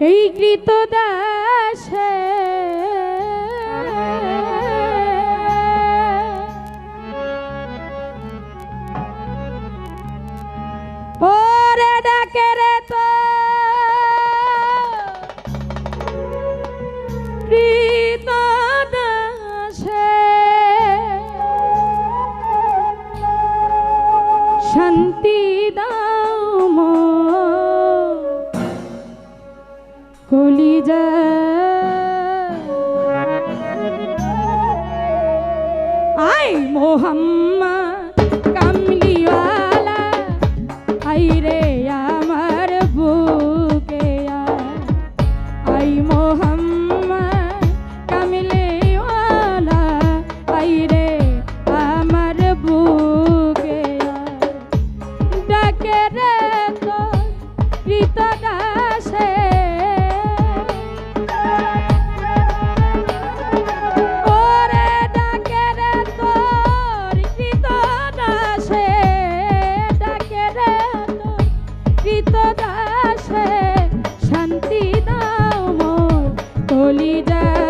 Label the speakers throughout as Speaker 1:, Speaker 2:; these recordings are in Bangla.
Speaker 1: এই কৃতদাসে ভুলি যা। আই মোহাম্মা কামলিওয়ালা আই রে আমার বুকে আই মোহাম্মা Yeah.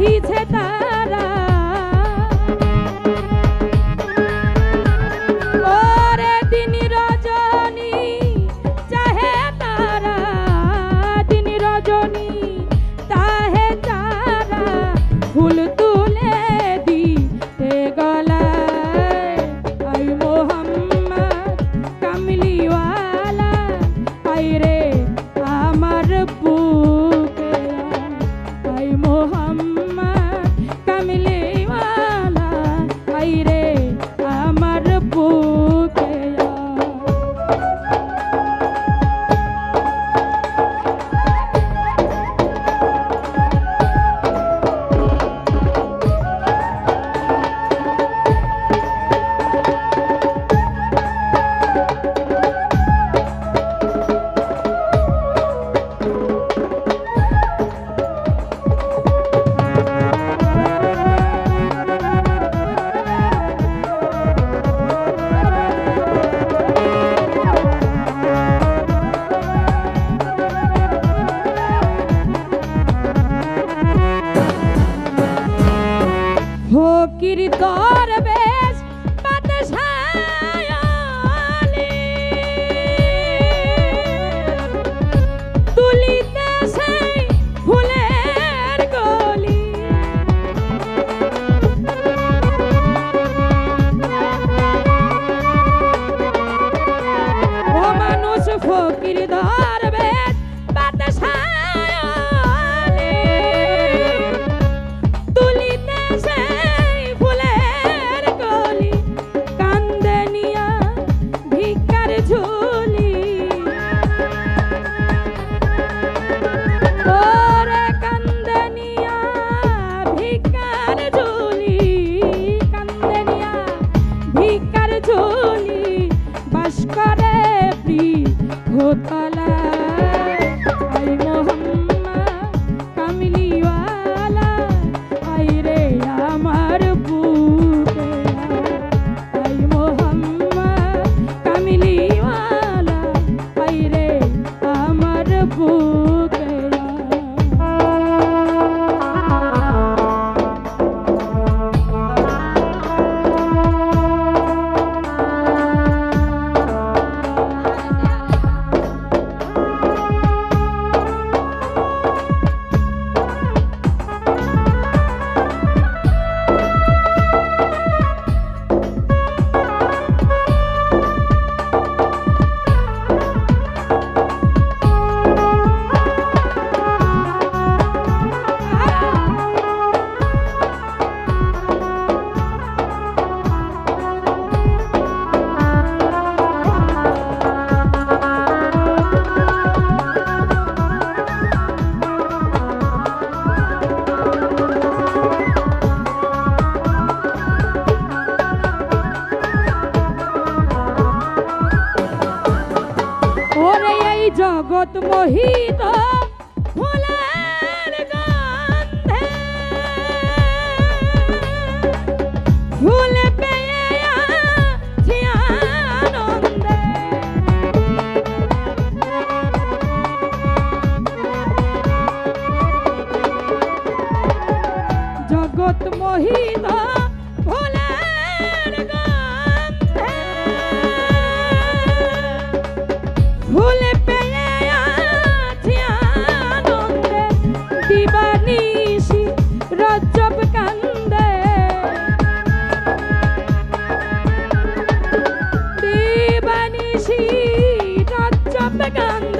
Speaker 1: रही छे ফকির করবে দোতলা ওরে এই জগৎ মোহিত ফুলের গন্ধে। ফুল begun